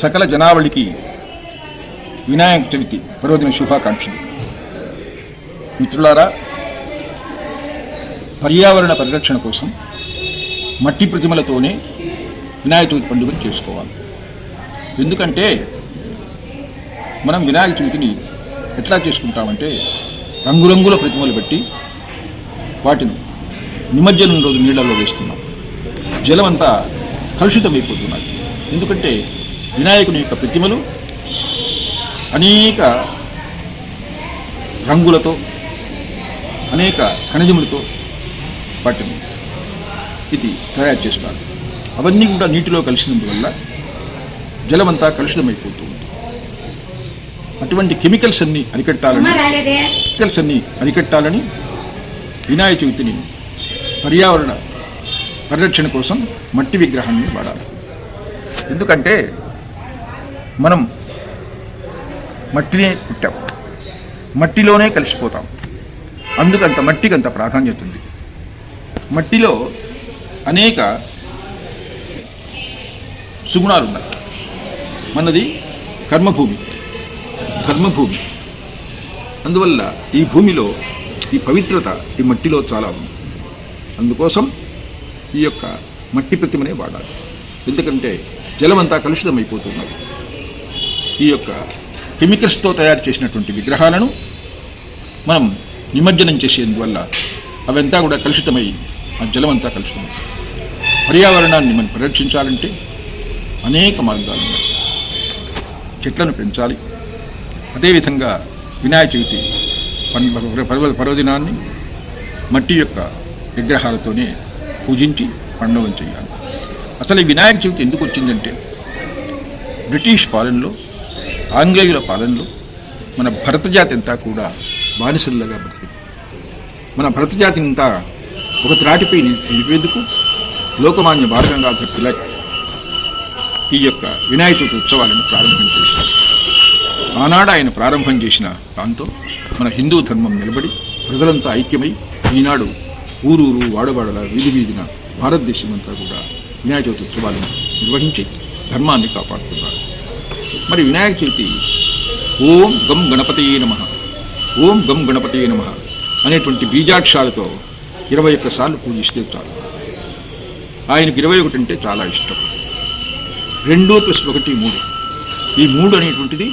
సకల జనావళికి వినాయక చవితి పర్వదిన శుభాకాంక్షలు. మిత్రులారా పర్యావరణ పరిరక్షణ కోసం మట్టి ప్రతిమలతోనే వినాయక చవితి పండుగను చేసుకోవాలి. ఎందుకంటే మనం వినాయక చవితిని ఎట్లా చేసుకుంటామంటే రంగురంగుల ప్రతిమలు పెట్టి వాటిని నిమజ్జనం రోజు నీళ్ళల్లో వేస్తున్నాం. జలమంతా కలుషితమైపోతున్నాయి ఎందుకంటే వినాయకుని యొక్క ప్రతిమలు అనేక రంగులతో అనేక ఖనిజములతో వాటిని ఇది తయారు చేస్తారు. అవన్నీ కూడా నీటిలో కలిసినందువల్ల జలమంతా కలుషితమైపోతుంది అటువంటి కెమికల్స్ అన్ని అరికట్టాలని కెమికల్స్ అన్ని అరికట్టాలని వినాయక చవితిని పర్యావరణ పరిరక్షణ కోసం మట్టి విగ్రహాన్ని వాడాలి. ఎందుకంటే మనం మట్టినే పుట్టాం. మట్టిలోనే కలిసిపోతాం. అందుకంత మట్టికి అంత ప్రాధాన్యత ఉంది. మట్టిలో అనేక సుగుణాలు ఉన్నాయి మనది కర్మభూమి. ధర్మభూమి అందువల్ల ఈ భూమిలో ఈ పవిత్రత ఈ మట్టిలో చాలా ఉంది. అందుకోసం ఈ యొక్క మట్టి ప్రతిమనే వాడాలి. ఎందుకంటే జలమంతా కలుషితం అయిపోతున్నారు ఈ యొక్క కెమికల్స్తో తయారు చేసినటువంటి విగ్రహాలను మనం నిమజ్జనం చేసేందువల్ల అవంతా కూడా కలుషితమై ఆ జలమంతా కలుషితమై. పర్యావరణాన్ని మనం పరిరక్షించాలంటే అనేక మార్గాలు ఉన్నాయి. చెట్లను పెంచాలి. అదేవిధంగా వినాయక చవితి పర్వ పర్వదినాన్ని మట్టి యొక్క విగ్రహాలతోనే పూజించి పండుగ చేయాలి. అసలు ఈ వినాయక చవితి ఎందుకు వచ్చిందంటే బ్రిటిష్ పాలనలో ఆంగ్లేయుల పాలనలో మన భరత జాతి అంతా కూడా బానిసలుగా బతికింది. మన భరత జాతి అంతా ఒక త్రాటిపై నిలిపేందుకు లోకమాన్య బాలగంగాధర తిలక్ ఈ యొక్క వినాయక చవితి ఉత్సవాలను ప్రారంభం చేశారు. ఆనాడు ఆయన ప్రారంభం చేసిన దాంతో మన హిందూ ధర్మం నిలబడి ప్రజలంతా ఐక్యమై ఈనాడు ఊరూరు వాడవాడల వీధి వీధిన భారతదేశం అంతా కూడా వినాయక చవితి ఉత్సవాలను నిర్వహించి ధర్మాన్ని కాపాడుతున్నారు. మరి వినాయక చవితి ఓం గం గణపతి నమ ఓం గం గణపతి నమ అనేటువంటి బీజాక్షరాలతో ఇరవై ఒక్కసార్లు పూజిస్తే చాలు. ఆయనకు ఇరవై ఒకటి అంటే చాలా ఇష్టం. రెండు ప్లస్ ఒకటి మూడు. ఈ మూడు అనేటువంటిది